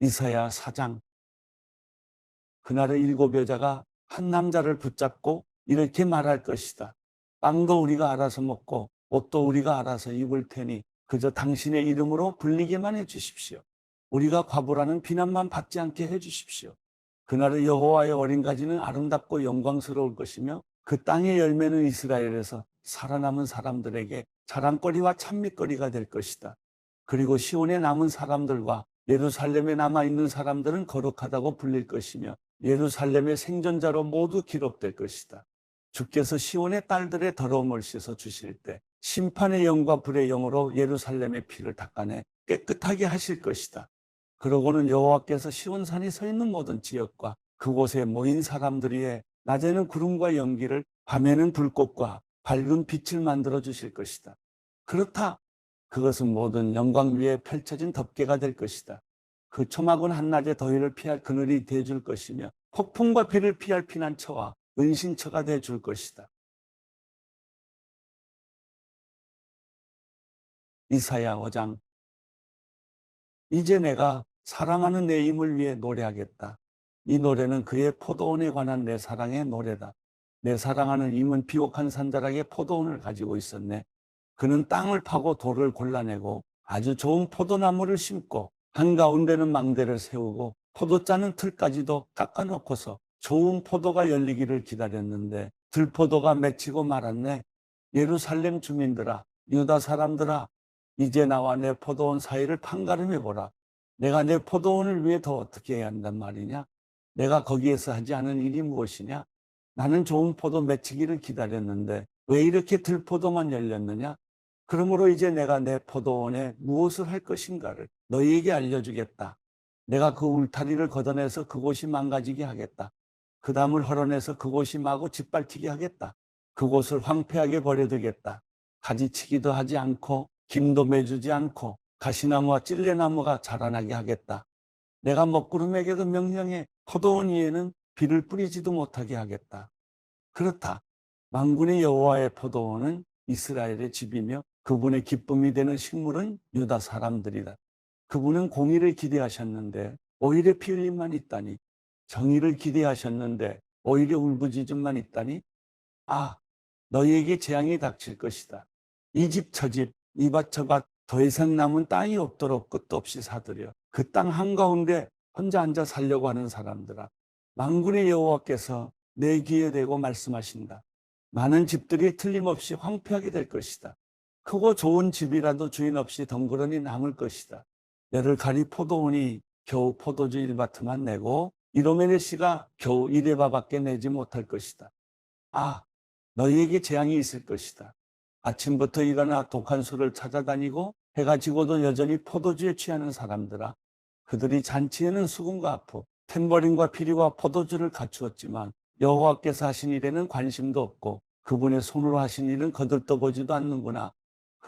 이사야 사장 그날의 일곱 여자가 한 남자를 붙잡고 이렇게 말할 것이다. 빵도 우리가 알아서 먹고 옷도 우리가 알아서 입을 테니 그저 당신의 이름으로 불리게만 해 주십시오. 우리가 과부라는 비난만 받지 않게 해 주십시오. 그날의 여호와의 어린 가지는 아름답고 영광스러울 것이며 그 땅의 열매는 이스라엘에서 살아남은 사람들에게 자랑거리와 찬미거리가 될 것이다. 그리고 시온에 남은 사람들과 예루살렘에 남아 있는 사람들은 거룩하다고 불릴 것이며 예루살렘의 생존자로 모두 기록될 것이다. 주께서 시온의 딸들의 더러움을 씻어 주실 때 심판의 영과 불의 영으로 예루살렘의 피를 닦아내 깨끗하게 하실 것이다. 그러고는 여호와께서 시온산이 서 있는 모든 지역과 그곳에 모인 사람들 위에 낮에는 구름과 연기를 밤에는 불꽃과 밝은 빛을 만들어 주실 것이다. 그렇다. 그것은 모든 영광 위에 펼쳐진 덮개가 될 것이다. 그 초막은 한낮에 더위를 피할 그늘이 되줄 것이며 폭풍과 비를 피할 피난처와 은신처가 되줄 것이다. 이사야 5장 이제 내가 사랑하는 내 임을 위해 노래하겠다. 이 노래는 그의 포도원에 관한 내 사랑의 노래다. 내 사랑하는 임은 비옥한 산자락에 포도원을 가지고 있었네. 그는 땅을 파고 돌을 골라내고 아주 좋은 포도나무를 심고 한가운데는 망대를 세우고 포도 짜는 틀까지도 깎아놓고서 좋은 포도가 열리기를 기다렸는데 들포도가 맺히고 말았네. 예루살렘 주민들아, 유다 사람들아, 이제 나와 내 포도원 사이를 판가름해 보라. 내가 내 포도원을 위해 더 어떻게 해야 한단 말이냐? 내가 거기에서 하지 않은 일이 무엇이냐? 나는 좋은 포도 맺히기를 기다렸는데 왜 이렇게 들포도만 열렸느냐? 그러므로 이제 내가 내 포도원에 무엇을 할 것인가를 너희에게 알려주겠다. 내가 그 울타리를 걷어내서 그곳이 망가지게 하겠다. 그 담을 헐어내서 그곳이 마구 짓밟히게 하겠다. 그곳을 황폐하게 버려두겠다. 가지치기도 하지 않고 김도 매주지 않고 가시나무와 찔레나무가 자라나게 하겠다. 내가 먹구름에게도 명령해 포도원 위에는 비를 뿌리지도 못하게 하겠다. 그렇다. 만군의 여호와의 포도원은 이스라엘의 집이며 그분의 기쁨이 되는 식물은 유다 사람들이다. 그분은 공의를 기대하셨는데 오히려 피 흘림만 있다니 정의를 기대하셨는데 오히려 울부짖음만 있다니 아 너희에게 재앙이 닥칠 것이다. 이 집 저 집 이 밭 저 밭 더 이상 남은 땅이 없도록 끝도 없이 사들여 그 땅 한가운데 혼자 앉아 살려고 하는 사람들아 만군의 여호와께서 내 귀에 대고 말씀하신다. 많은 집들이 틀림없이 황폐하게 될 것이다. 크고 좋은 집이라도 주인 없이 덩그러니 남을 것이다. 열을 가리 포도원이 겨우 포도주 일바트만 내고 이로메네 씨가 겨우 이레바밖에 내지 못할 것이다. 아, 너희에게 재앙이 있을 것이다. 아침부터 일어나 독한 술을 찾아다니고 해가 지고도 여전히 포도주에 취하는 사람들아. 그들이 잔치에는 수금과 아프, 탬버린과 피리와 포도주를 갖추었지만 여호와께서 하신 일에는 관심도 없고 그분의 손으로 하신 일은 거들떠보지도 않는구나.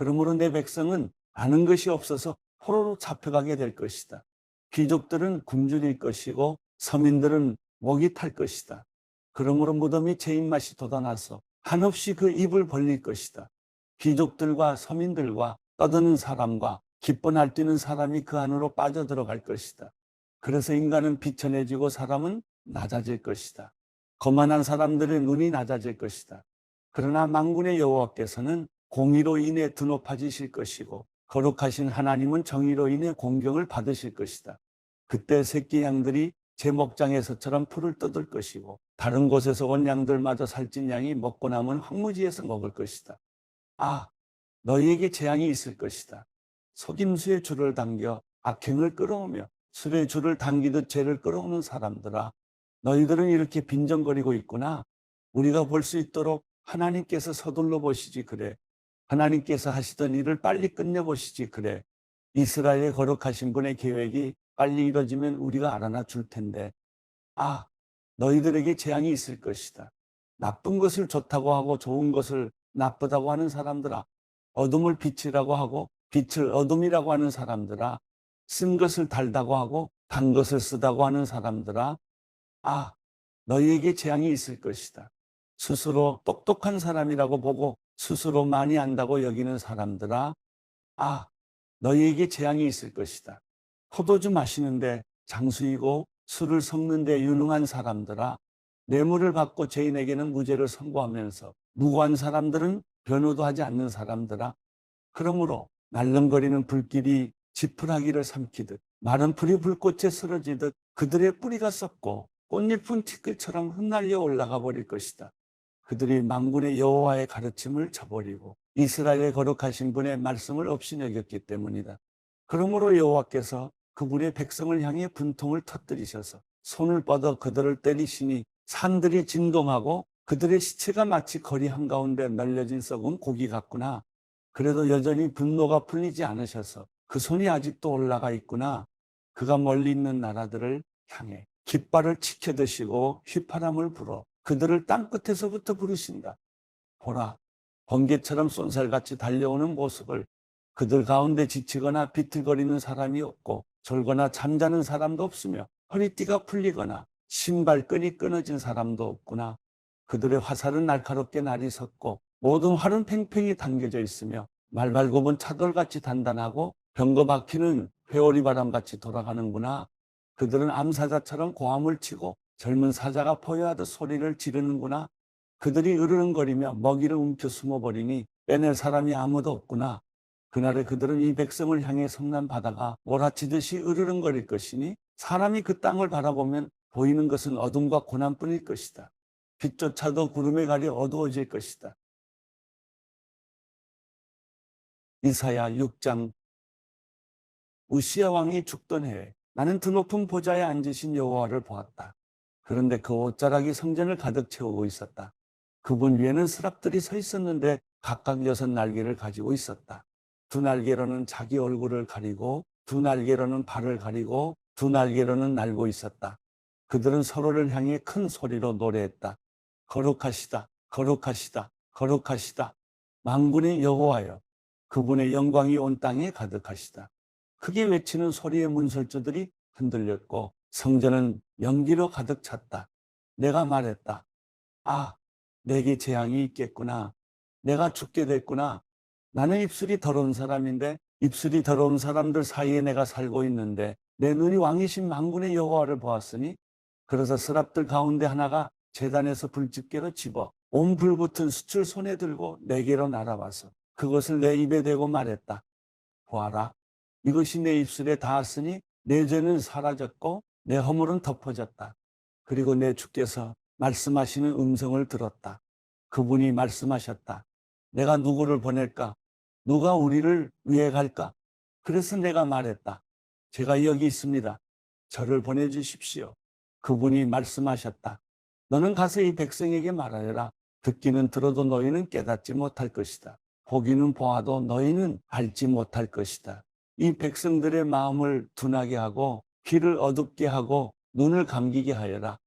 그러므로 내 백성은 아는 것이 없어서 포로로 잡혀가게 될 것이다. 귀족들은 굶주릴 것이고 서민들은 목이 탈 것이다. 그러므로 무덤이 제 입맛이 돋아나서 한없이 그 입을 벌릴 것이다. 귀족들과 서민들과 떠드는 사람과 기뻐 날뛰는 사람이 그 안으로 빠져들어갈 것이다. 그래서 인간은 비천해지고 사람은 낮아질 것이다. 거만한 사람들의 눈이 낮아질 것이다. 그러나 망군의 여호와께서는 공의로 인해 드높아지실 것이고 거룩하신 하나님은 정의로 인해 공경을 받으실 것이다. 그때 새끼 양들이 제 목장에서처럼 풀을 뜯을 것이고 다른 곳에서 온 양들마저 살찐 양이 먹고 남은 황무지에서 먹을 것이다. 아, 너희에게 재앙이 있을 것이다. 속임수의 줄을 당겨 악행을 끌어오며 술의 줄을 당기듯 죄를 끌어오는 사람들아, 너희들은 이렇게 빈정거리고 있구나. 우리가 볼 수 있도록 하나님께서 서둘러 보시지 그래. 하나님께서 하시던 일을 빨리 끝내보시지 그래. 이스라엘의 거룩하신 분의 계획이 빨리 이뤄지면 우리가 알아나 줄 텐데. 아, 너희들에게 재앙이 있을 것이다. 나쁜 것을 좋다고 하고 좋은 것을 나쁘다고 하는 사람들아. 어둠을 빛이라고 하고 빛을 어둠이라고 하는 사람들아. 쓴 것을 달다고 하고 단 것을 쓰다고 하는 사람들아. 아, 너희에게 재앙이 있을 것이다. 스스로 똑똑한 사람이라고 보고 스스로 많이 안다고 여기는 사람들아, 아, 너희에게 재앙이 있을 것이다. 포도주 마시는데 장수이고 술을 섞는 데 유능한 사람들아 뇌물을 받고 죄인에게는 무죄를 선고하면서 무고한 사람들은 변호도 하지 않는 사람들아 그러므로 날름거리는 불길이 지푸라기를 삼키듯 마른 풀이 불꽃에 쓰러지듯 그들의 뿌리가 썩고 꽃잎은 티끌처럼 흩날려 올라가 버릴 것이다. 그들이 망군의 여호와의 가르침을 저버리고 이스라엘의 거룩하신 분의 말씀을 없이 여겼기 때문이다. 그러므로 여호와께서 그분의 백성을 향해 분통을 터뜨리셔서 손을 뻗어 그들을 때리시니 산들이 진동하고 그들의 시체가 마치 거리 한가운데 널려진 썩은 고기 같구나. 그래도 여전히 분노가 풀리지 않으셔서 그 손이 아직도 올라가 있구나. 그가 멀리 있는 나라들을 향해 깃발을 치켜드시고 휘파람을 불어 그들을 땅끝에서부터 부르신다. 보라, 번개처럼 쏜살같이 달려오는 모습을 그들 가운데 지치거나 비틀거리는 사람이 없고 졸거나 잠자는 사람도 없으며 허리띠가 풀리거나 신발끈이 끊어진 사람도 없구나. 그들의 화살은 날카롭게 날이 섰고 모든 활은 팽팽히 당겨져 있으며 말발굽은 차돌같이 단단하고 병거 바퀴는 회오리 바람같이 돌아가는구나. 그들은 암사자처럼 고함을 치고 젊은 사자가 포효하듯 소리를 지르는구나. 그들이 으르렁거리며 먹이를 움켜 숨어버리니 빼낼 사람이 아무도 없구나. 그날에 그들은 이 백성을 향해 성난 바다가 몰아치듯이 으르렁거릴 것이니 사람이 그 땅을 바라보면 보이는 것은 어둠과 고난뿐일 것이다. 빛조차도 구름에 가려 어두워질 것이다. 이사야 6장 우시아 왕이 죽던 해에 나는 드높은 보좌에 앉으신 여호와를 보았다. 그런데 그 옷자락이 성전을 가득 채우고 있었다. 그분 위에는 스랍들이 서 있었는데 각각 여섯 날개를 가지고 있었다. 두 날개로는 자기 얼굴을 가리고 두 날개로는 발을 가리고 두 날개로는 날고 있었다. 그들은 서로를 향해 큰 소리로 노래했다. 거룩하시다, 거룩하시다, 거룩하시다. 망군의 여호와여, 그분의 영광이 온 땅에 가득하시다. 크게 외치는 소리의 문설주들이 흔들렸고 성전은 연기로 가득 찼다. 내가 말했다. 아, 내게 재앙이 있겠구나. 내가 죽게 됐구나. 나는 입술이 더러운 사람인데 입술이 더러운 사람들 사이에 내가 살고 있는데 내 눈이 왕이신 망군의 여호와를 보았으니 그래서 스랍들 가운데 하나가 재단에서 불집게로 집어 온 불붙은 수출 손에 들고 내게로 날아와서 그것을 내 입에 대고 말했다. 보아라. 이것이 내 입술에 닿았으니 내 죄는 사라졌고 내 허물은 덮어졌다. 그리고 내 주께서 말씀하시는 음성을 들었다. 그분이 말씀하셨다. 내가 누구를 보낼까? 누가 우리를 위해 갈까? 그래서 내가 말했다. 제가 여기 있습니다. 저를 보내주십시오. 그분이 말씀하셨다. 너는 가서 이 백성에게 말하여라. 듣기는 들어도 너희는 깨닫지 못할 것이다. 보기는 보아도 너희는 알지 못할 것이다. 이 백성들의 마음을 둔하게 하고 귀를 어둡게 하고 눈을 감기게 하여라.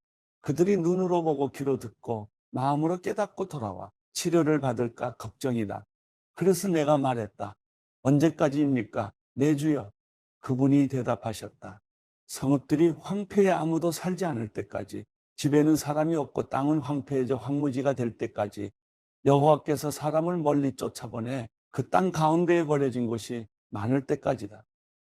그들이 눈으로 보고 귀로 듣고 마음으로 깨닫고 돌아와 치료를 받을까 걱정이다. 그래서 내가 말했다. 언제까지입니까? 내 주여. 그분이 대답하셨다. 성읍들이 황폐해 아무도 살지 않을 때까지 집에는 사람이 없고 땅은 황폐해져 황무지가 될 때까지 여호와께서 사람을 멀리 쫓아보내 그 땅 가운데에 버려진 곳이 많을 때까지다.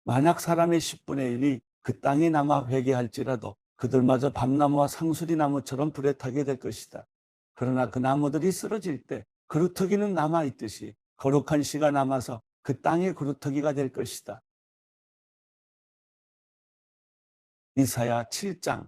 만약 사람의 10분의 1이 그 땅에 남아 회개할지라도 그들마저 밤나무와 상수리 나무처럼 불에 타게 될 것이다. 그러나 그 나무들이 쓰러질 때 그루터기는 남아 있듯이 거룩한 씨가 남아서 그 땅의 그루터기가 될 것이다. 이사야 7장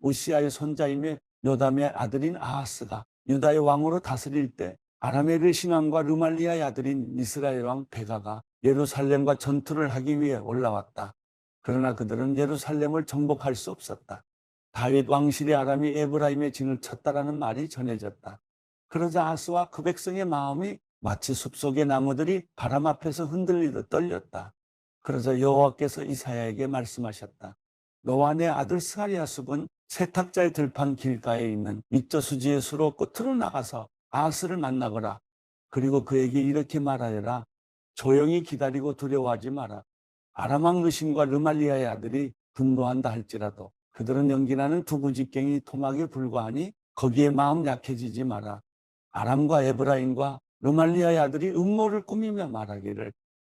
우시아의 손자임의 요담의 아들인 아하스가 유다의 왕으로 다스릴 때 아람의 신왕과 르말리아의 아들인 이스라엘 왕 베가가 예루살렘과 전투를 하기 위해 올라왔다. 그러나 그들은 예루살렘을 정복할 수 없었다. 다윗 왕실의 아람이 에브라임의 진을 쳤다라는 말이 전해졌다. 그러자 아스와 그 백성의 마음이 마치 숲속의 나무들이 바람 앞에서 흔들리듯 떨렸다. 그러자 여호와께서 이사야에게 말씀하셨다. 너와 내 아들 스가리아 숲은 세탁자의 들판 길가에 있는 익저수지의 수로 끝으로 나가서 아스를 만나거라. 그리고 그에게 이렇게 말하여라. 조용히 기다리고 두려워하지 마라. 아람왕 르신과 르말리아의 아들이 분노한다 할지라도 그들은 연기나는 두부직갱이 토막에 불과하니 거기에 마음 약해지지 마라. 아람과 에브라임과 르말리아의 아들이 음모를 꾸미며 말하기를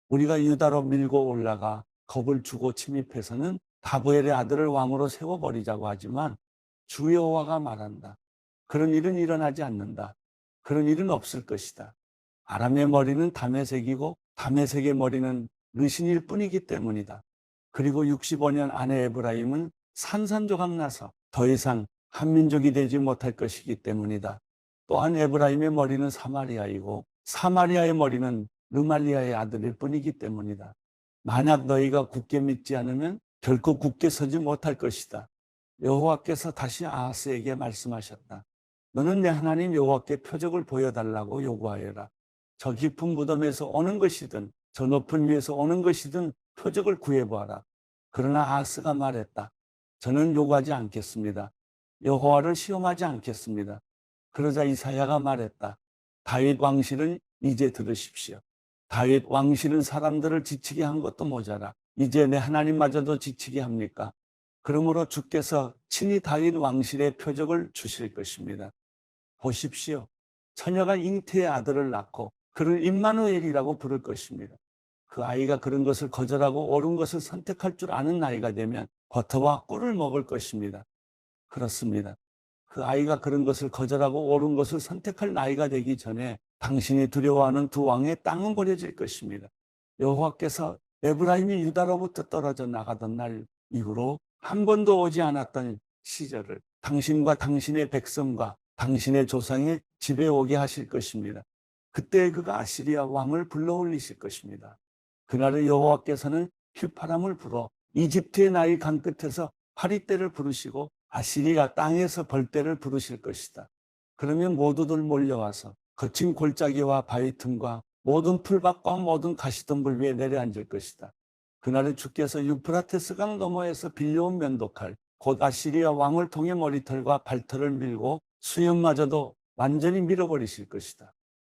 우리가 유다로 밀고 올라가 겁을 주고 침입해서는 다부엘의 아들을 왕으로 세워버리자고 하지만 주 여호와가 말한다. 그런 일은 일어나지 않는다. 그런 일은 없을 것이다. 아람의 머리는 다메색이고 다메색의 머리는 르신일 뿐이기 때문이다. 그리고 65년 아내 에브라임은 산산조각 나서 더 이상 한민족이 되지 못할 것이기 때문이다. 또한 에브라임의 머리는 사마리아이고 사마리아의 머리는 르말리아의 아들일 뿐이기 때문이다. 만약 너희가 굳게 믿지 않으면 결코 굳게 서지 못할 것이다. 여호와께서 다시 아하스에게 말씀하셨다. 너는 내 하나님 여호와께 표적을 보여달라고 요구하여라. 저 깊은 무덤에서 오는 것이든 저 높은 위에서 오는 것이든 표적을 구해보아라. 그러나 아하스가 말했다. 저는 요구하지 않겠습니다. 여호와를 시험하지 않겠습니다. 그러자 이사야가 말했다. 다윗 왕실은 이제 들으십시오. 다윗 왕실은 사람들을 지치게 한 것도 모자라. 이제 내 하나님마저도 지치게 합니까? 그러므로 주께서 친히 다윗 왕실의 표적을 주실 것입니다. 보십시오. 처녀가 잉태의 아들을 낳고 그를 임마누엘이라고 부를 것입니다. 그 아이가 그런 것을 거절하고 옳은 것을 선택할 줄 아는 나이가 되면 버터와 꿀을 먹을 것입니다. 그렇습니다. 그 아이가 그런 것을 거절하고 옳은 것을 선택할 나이가 되기 전에 당신이 두려워하는 두 왕의 땅은 버려질 것입니다. 여호와께서 에브라임이 유다로부터 떨어져 나가던 날 이후로 한 번도 오지 않았던 시절을 당신과 당신의 백성과 당신의 조상의 집에 오게 하실 것입니다. 그때 그가 아시리아 왕을 불러올리실 것입니다. 그날의 여호와께서는 휘파람을 불어 이집트의 나일 강 끝에서 파리떼를 부르시고 아시리아 땅에서 벌떼를 부르실 것이다. 그러면 모두들 몰려와서 거친 골짜기와 바위 틈과 모든 풀밭과 모든 가시덤불 위에 내려앉을 것이다. 그날에 주께서 유프라테스 강 너머에서 빌려온 면도칼 곧 아시리아 왕을 통해 머리털과 발털을 밀고 수염마저도 완전히 밀어버리실 것이다.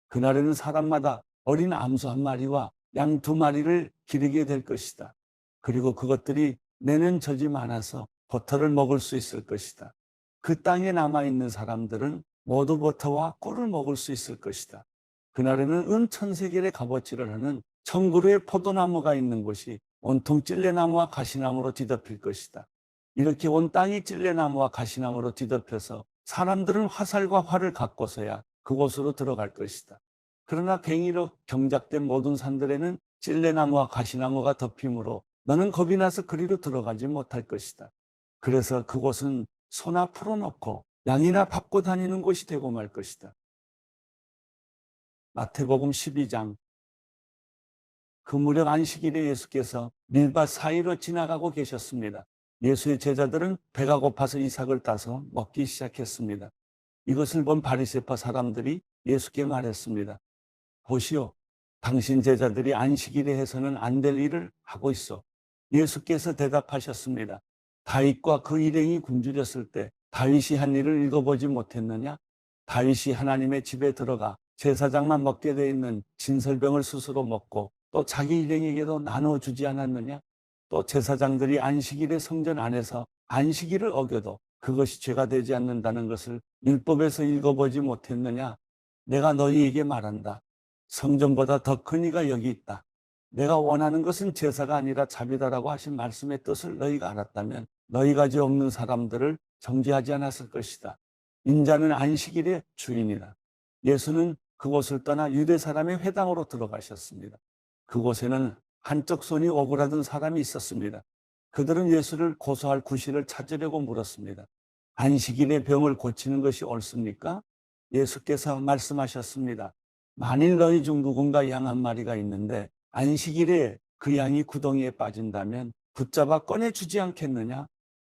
그날에는 사람마다 어린 암소 한 마리와 양 두 마리를 기르게 될 것이다. 그리고 그것들이 내는 젖이 많아서 버터를 먹을 수 있을 것이다. 그 땅에 남아있는 사람들은 모두 버터와 꿀을 먹을 수 있을 것이다. 그날에는 은천세겔의 값어치를 하는 청그루의 포도나무가 있는 곳이 온통 찔레나무와 가시나무로 뒤덮일 것이다. 이렇게 온 땅이 찔레나무와 가시나무로 뒤덮여서 사람들은 화살과 활을 갖고서야 그곳으로 들어갈 것이다. 그러나 괭이로 경작된 모든 산들에는 찔레나무와 가시나무가 덮이므로 너는 겁이 나서 그리로 들어가지 못할 것이다. 그래서 그곳은 소나 풀어놓고 양이나 밟고 다니는 곳이 되고 말 것이다. 마태복음 12장 그 무렵 안식일에 예수께서 밀밭 사이로 지나가고 계셨습니다. 예수의 제자들은 배가 고파서 이삭을 따서 먹기 시작했습니다. 이것을 본 바리새파 사람들이 예수께 말했습니다. 보시오, 당신 제자들이 안식일에 해서는 안 될 일을 하고 있어. 예수께서 대답하셨습니다. 다윗과 그 일행이 굶주렸을 때 다윗이 한 일을 읽어보지 못했느냐? 다윗이 하나님의 집에 들어가 제사장만 먹게 돼 있는 진설병을 스스로 먹고 또 자기 일행에게도 나눠주지 않았느냐? 또 제사장들이 안식일에 성전 안에서 안식일을 어겨도 그것이 죄가 되지 않는다는 것을 율법에서 읽어보지 못했느냐? 내가 너희에게 말한다. 성전보다 더 큰 이가 여기 있다. 내가 원하는 것은 제사가 아니라 자비다라고 하신 말씀의 뜻을 너희가 알았다면 너희 가 지 없는 사람들을 정죄하지 않았을 것이다. 인자는 안식일의 주인이다. 예수는 그곳을 떠나 유대 사람의 회당으로 들어가셨습니다. 그곳에는 한쪽 손이 오그라든 사람이 있었습니다. 그들은 예수를 고소할 구실을 찾으려고 물었습니다. 안식일에 병을 고치는 것이 옳습니까? 예수께서 말씀하셨습니다. 만일 너희 중 누군가 양 한 마리가 있는데 안식일에 그 양이 구덩이에 빠진다면 붙잡아 꺼내주지 않겠느냐?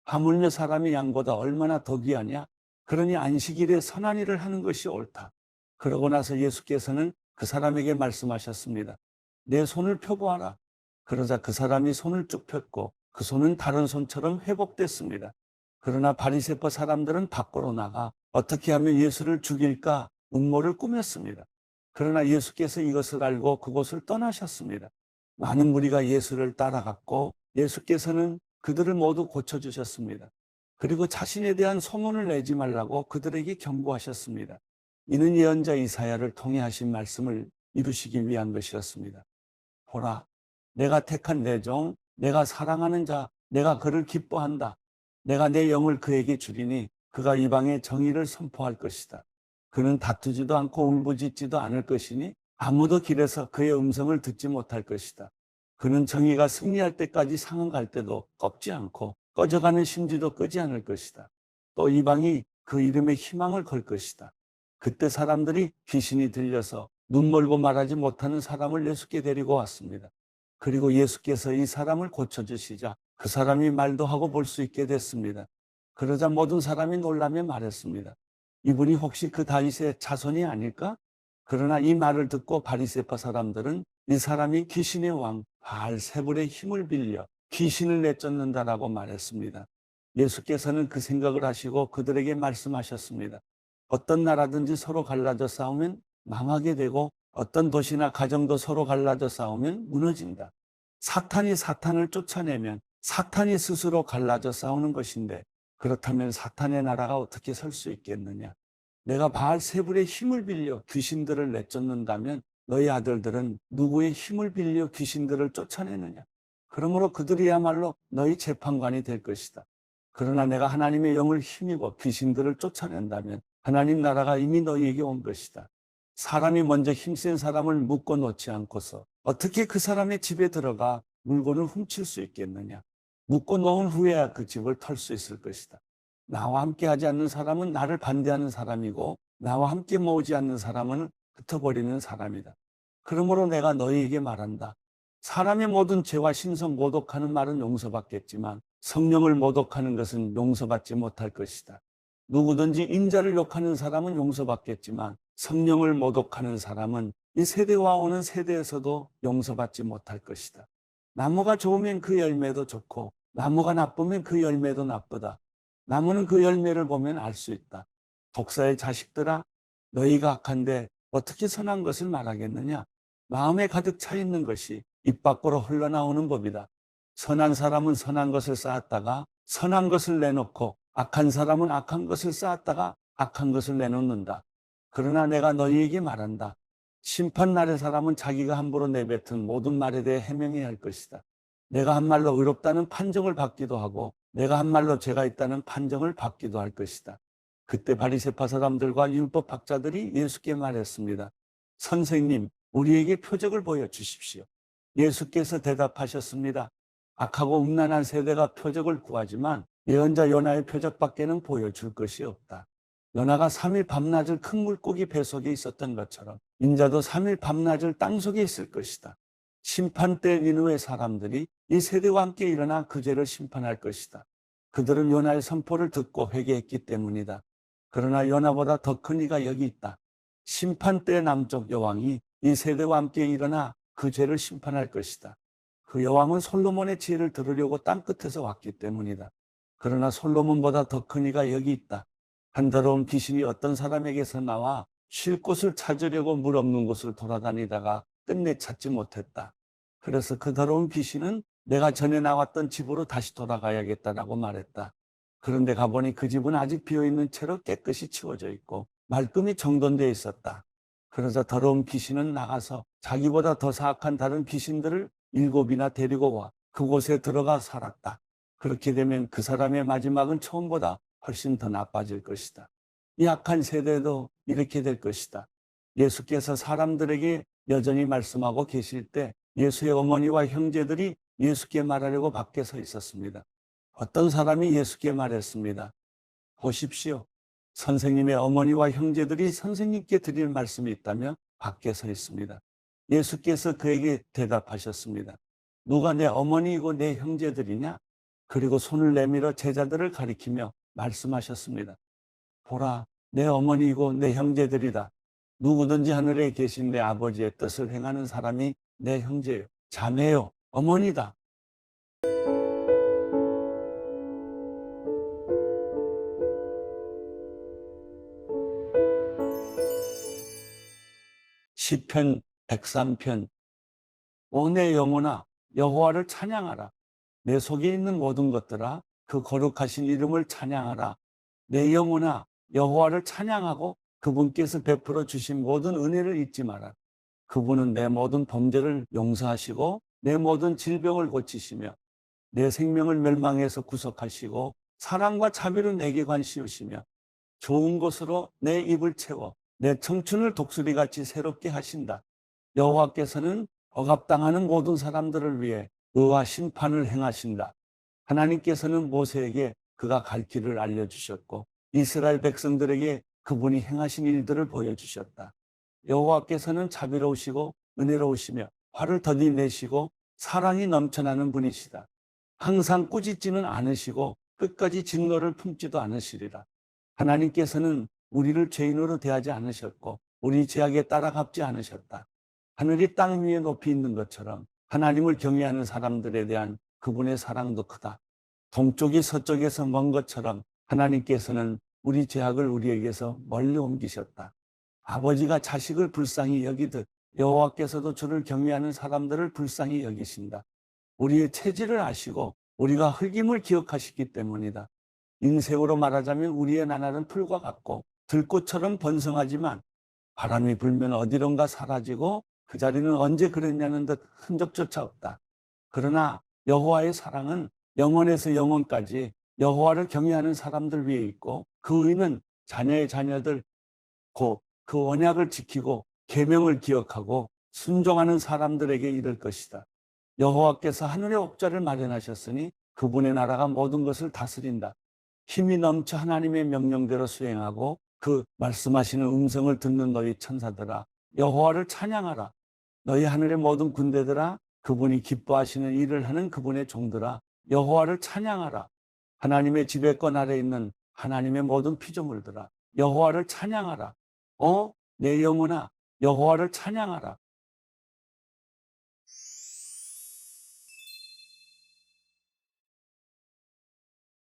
하물며 사람이 양보다 얼마나 더 귀하냐? 그러니 안식일에 선한 일을 하는 것이 옳다. 그러고 나서 예수께서는 그 사람에게 말씀하셨습니다. 내 손을 펴보아라. 그러자 그 사람이 손을 쭉 폈고 그 손은 다른 손처럼 회복됐습니다. 그러나 바리새파 사람들은 밖으로 나가 어떻게 하면 예수를 죽일까 음모를 꾸몄습니다. 그러나 예수께서 이것을 알고 그곳을 떠나셨습니다. 많은 무리가 예수를 따라갔고 예수께서는 그들을 모두 고쳐주셨습니다. 그리고 자신에 대한 소문을 내지 말라고 그들에게 경고하셨습니다. 이는 예언자 이사야를 통해 하신 말씀을 이루시기 위한 것이었습니다. 보라, 내가 택한 내 종, 내가 사랑하는 자 내가 그를 기뻐한다. 내가 내 영을 그에게 주리니 그가 이방의 정의를 선포할 것이다. 그는 다투지도 않고 울부짖지도 않을 것이니 아무도 길에서 그의 음성을 듣지 못할 것이다. 그는 정의가 승리할 때까지 갈 때도 꺾지 않고 꺼져가는 심지도 끄지 않을 것이다. 또 이방이 그 이름에 희망을 걸 것이다. 그때 사람들이 귀신이 들려서 눈 멀고 말하지 못하는 사람을 예수께 데리고 왔습니다. 그리고 예수께서 이 사람을 고쳐주시자 그 사람이 말도 하고 볼 수 있게 됐습니다. 그러자 모든 사람이 놀라며 말했습니다. 이분이 혹시 그 다윗의 자손이 아닐까? 그러나 이 말을 듣고 바리새파 사람들은 이 사람이 귀신의 왕 바알세불의 힘을 빌려 귀신을 내쫓는다라고 말했습니다. 예수께서는 그 생각을 하시고 그들에게 말씀하셨습니다. 어떤 나라든지 서로 갈라져 싸우면 망하게 되고 어떤 도시나 가정도 서로 갈라져 싸우면 무너진다. 사탄이 사탄을 쫓아내면 사탄이 스스로 갈라져 싸우는 것인데 그렇다면 사탄의 나라가 어떻게 설 수 있겠느냐? 내가 바알 세불의 힘을 빌려 귀신들을 내쫓는다면 너희 아들들은 누구의 힘을 빌려 귀신들을 쫓아내느냐? 그러므로 그들이야말로 너희 재판관이 될 것이다. 그러나 내가 하나님의 영을 힘입어 귀신들을 쫓아낸다면 하나님 나라가 이미 너희에게 온 것이다. 사람이 먼저 힘센 사람을 묶어 놓지 않고서 어떻게 그 사람의 집에 들어가 물건을 훔칠 수 있겠느냐? 묶어 놓은 후에야 그 집을 털 수 있을 것이다. 나와 함께 하지 않는 사람은 나를 반대하는 사람이고 나와 함께 모으지 않는 사람은 흩어버리는 사람이다. 그러므로 내가 너희에게 말한다. 사람의 모든 죄와 신성 모독하는 말은 용서받겠지만 성령을 모독하는 것은 용서받지 못할 것이다. 누구든지 인자를 욕하는 사람은 용서받겠지만 성령을 모독하는 사람은 이 세대와 오는 세대에서도 용서받지 못할 것이다. 나무가 좋으면 그 열매도 좋고 나무가 나쁘면 그 열매도 나쁘다. 나무는 그 열매를 보면 알 수 있다. 독사의 자식들아 너희가 악한데 어떻게 선한 것을 말하겠느냐? 마음에 가득 차 있는 것이 입 밖으로 흘러나오는 법이다. 선한 사람은 선한 것을 쌓았다가 선한 것을 내놓고 악한 사람은 악한 것을 쌓았다가 악한 것을 내놓는다. 그러나 내가 너희에게 말한다. 심판날의 사람은 자기가 함부로 내뱉은 모든 말에 대해 해명해야 할 것이다. 내가 한 말로 의롭다는 판정을 받기도 하고 내가 한 말로 죄가 있다는 판정을 받기도 할 것이다. 그때 바리새파 사람들과 율법 학자들이 예수께 말했습니다. 선생님, 우리에게 표적을 보여 주십시오. 예수께서 대답하셨습니다. 악하고 음란한 세대가 표적을 구하지만 예언자 요나의 표적밖에는 보여줄 것이 없다. 요나가 3일 밤낮을 큰 물고기 뱃속에 있었던 것처럼 인자도 3일 밤낮을 땅 속에 있을 것이다. 심판 때 니누의 사람들이 이 세대와 함께 일어나 그 죄를 심판할 것이다. 그들은 요나의 선포를 듣고 회개했기 때문이다. 그러나 요나보다 더 큰 이가 여기 있다. 심판 때 남쪽 여왕이 이 세대와 함께 일어나 그 죄를 심판할 것이다. 그 여왕은 솔로몬의 지혜를 들으려고 땅 끝에서 왔기 때문이다. 그러나 솔로몬보다 더 큰 이가 여기 있다. 한 더러운 귀신이 어떤 사람에게서 나와 쉴 곳을 찾으려고 물 없는 곳을 돌아다니다가 끝내 찾지 못했다. 그래서 그 더러운 귀신은 내가 전에 나왔던 집으로 다시 돌아가야겠다라고 말했다. 그런데 가보니 그 집은 아직 비어있는 채로 깨끗이 치워져 있고 말끔히 정돈되어 있었다. 그러자 더러운 귀신은 나가서 자기보다 더 사악한 다른 귀신들을 일곱이나 데리고 와 그곳에 들어가 살았다. 그렇게 되면 그 사람의 마지막은 처음보다 훨씬 더 나빠질 것이다. 이 악한 세대도 이렇게 될 것이다. 예수께서 사람들에게 여전히 말씀하고 계실 때 예수의 어머니와 형제들이 예수께 말하려고 밖에 서 있었습니다. 어떤 사람이 예수께 말했습니다. 보십시오. 선생님의 어머니와 형제들이 선생님께 드릴 말씀이 있다면 밖에 서 있습니다. 예수께서 그에게 대답하셨습니다. 누가 내 어머니이고 내 형제들이냐? 그리고 손을 내밀어 제자들을 가리키며 말씀하셨습니다. 보라, 내 어머니이고 내 형제들이다. 누구든지 하늘에 계신 내 아버지의 뜻을 행하는 사람이 내 형제요, 자매요, 어머니다. 시편 103편 오내 영혼아 여호와를 찬양하라. 내 속에 있는 모든 것들아 그 거룩하신 이름을 찬양하라. 내 영혼아 여호와를 찬양하고 그분께서 베풀어 주신 모든 은혜를 잊지 마라 그분은 내 모든 범죄를 용서하시고 내 모든 질병을 고치시며 내 생명을 멸망에서 구속하시고 사랑과 자비로 내게 관시우시며 좋은 것으로 내 입을 채워 내 청춘을 독수리같이 새롭게 하신다. 여호와께서는 억압당하는 모든 사람들을 위해 의와 심판을 행하신다. 하나님께서는 모세에게 그가 갈 길을 알려주셨고 이스라엘 백성들에게 그분이 행하신 일들을 보여주셨다. 여호와께서는 자비로우시고 은혜로우시며 화를 더디 내시고 사랑이 넘쳐나는 분이시다. 항상 꾸짖지는 않으시고 끝까지 진노를 품지도 않으시리라. 하나님께서는 우리를 죄인으로 대하지 않으셨고 우리 죄악에 따라 갚지 않으셨다. 하늘이 땅 위에 높이 있는 것처럼 하나님을 경외하는 사람들에 대한 그분의 사랑도 크다. 동쪽이 서쪽에서 먼 것처럼 하나님께서는 우리 죄악을 우리에게서 멀리 옮기셨다. 아버지가 자식을 불쌍히 여기듯 여호와께서도 주를 경외하는 사람들을 불쌍히 여기신다. 우리의 체질을 아시고 우리가 흙임을 기억하시기 때문이다. 인생으로 말하자면 우리의 나날은 풀과 같고 들꽃처럼 번성하지만 바람이 불면 어디론가 사라지고 그 자리는 언제 그랬냐는 듯 흔적조차 없다. 그러나 여호와의 사랑은 영원에서 영원까지 여호와를 경외하는 사람들 위에 있고 그 의는 자녀의 자녀들 곧 그 언약을 지키고 계명을 기억하고 순종하는 사람들에게 이를 것이다. 여호와께서 하늘의 옥자를 마련하셨으니 그분의 나라가 모든 것을 다스린다. 힘이 넘쳐 하나님의 명령대로 수행하고 그 말씀하시는 음성을 듣는 너희 천사들아 여호와를 찬양하라. 너희 하늘의 모든 군대들아 그분이 기뻐하시는 일을 하는 그분의 종들아 여호와를 찬양하라. 하나님의 지배권 아래 있는 하나님의 모든 피조물들아 여호와를 찬양하라. 어? 내 영혼아 여호와를 찬양하라.